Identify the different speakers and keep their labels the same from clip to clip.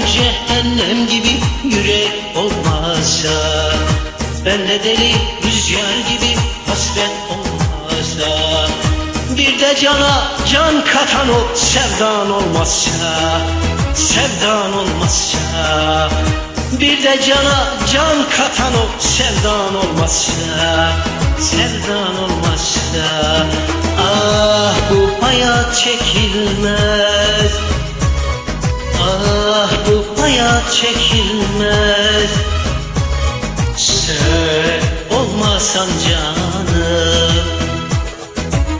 Speaker 1: cehennem gibi yürek olmazsa Ben de deli rüzgar gibi hasret olmazsa Bir de cana can katan o sevdan olmazsa Sevdan olmazsa Bir de cana can katan o sevdan olmazsa Sevdan olmazsa. Ah bu hayat çekilmez hayat çekilmez. Sen olmasan canım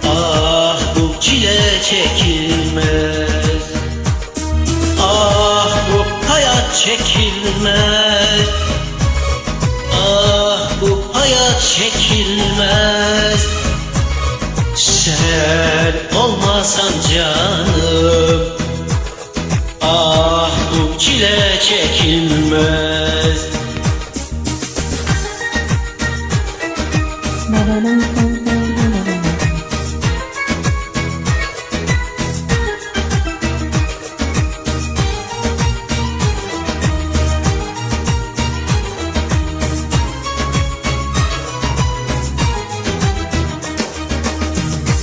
Speaker 1: Ah bu çile çekilmez. Ah bu hayat çekilmez. Ah bu hayat çekilmez. Sen olmasan canım çekilmez.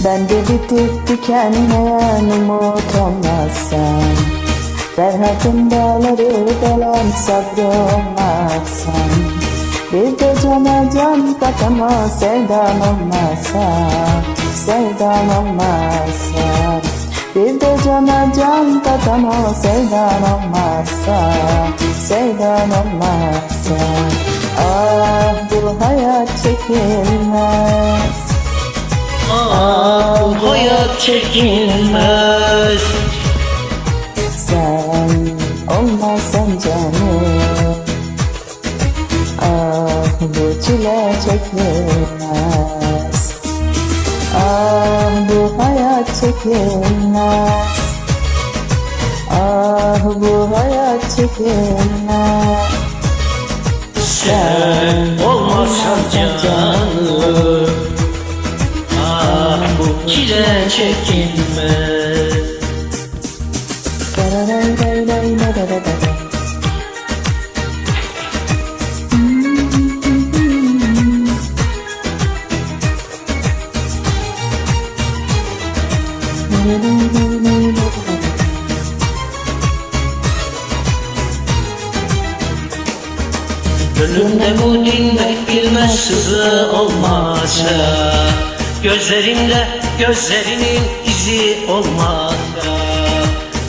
Speaker 2: Ben de bitip tükenmeyen umut olmazsam Ferhat'ın dağları delan sabrı olmazsam Bir de cana can katama sevdan olmazsa Sevdan olmazsa Bir de cana can katama sevdan olmazsa Sevdan olmazsa Ah bu hayat çekilmez.
Speaker 1: Ah bu hayat çekilmez
Speaker 2: Sen olmasan canım Ah bu çile çekilmez. Ah bu hayat çekilmez. Ah bu hayat çekilmez.
Speaker 1: Sen olmasan canım. Ah bu çile çekilmez Gönlümde bu dinmek bilmez sızı olmazsa Gözlerimde gözlerinin izi olmazsa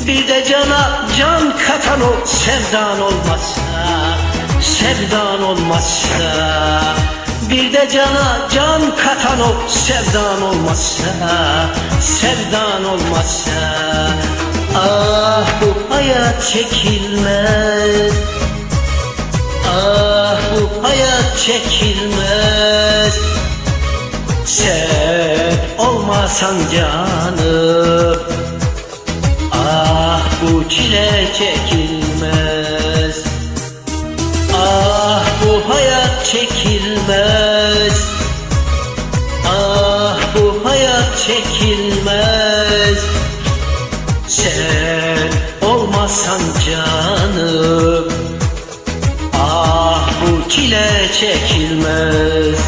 Speaker 1: Bir de cana can katan o sevdan olmazsa Sevdan olmazsa Bir de cana can katan o sevdan olmazsa Sevdan olmazsa. Ah bu hayat çekilmez. Ah bu hayat çekilmez. Sen olmasan canım. Ah bu çile çekilmez. Ah bu hayat çekilmez çekilmez. Sen olmasan canım Ah bu çile çekilmez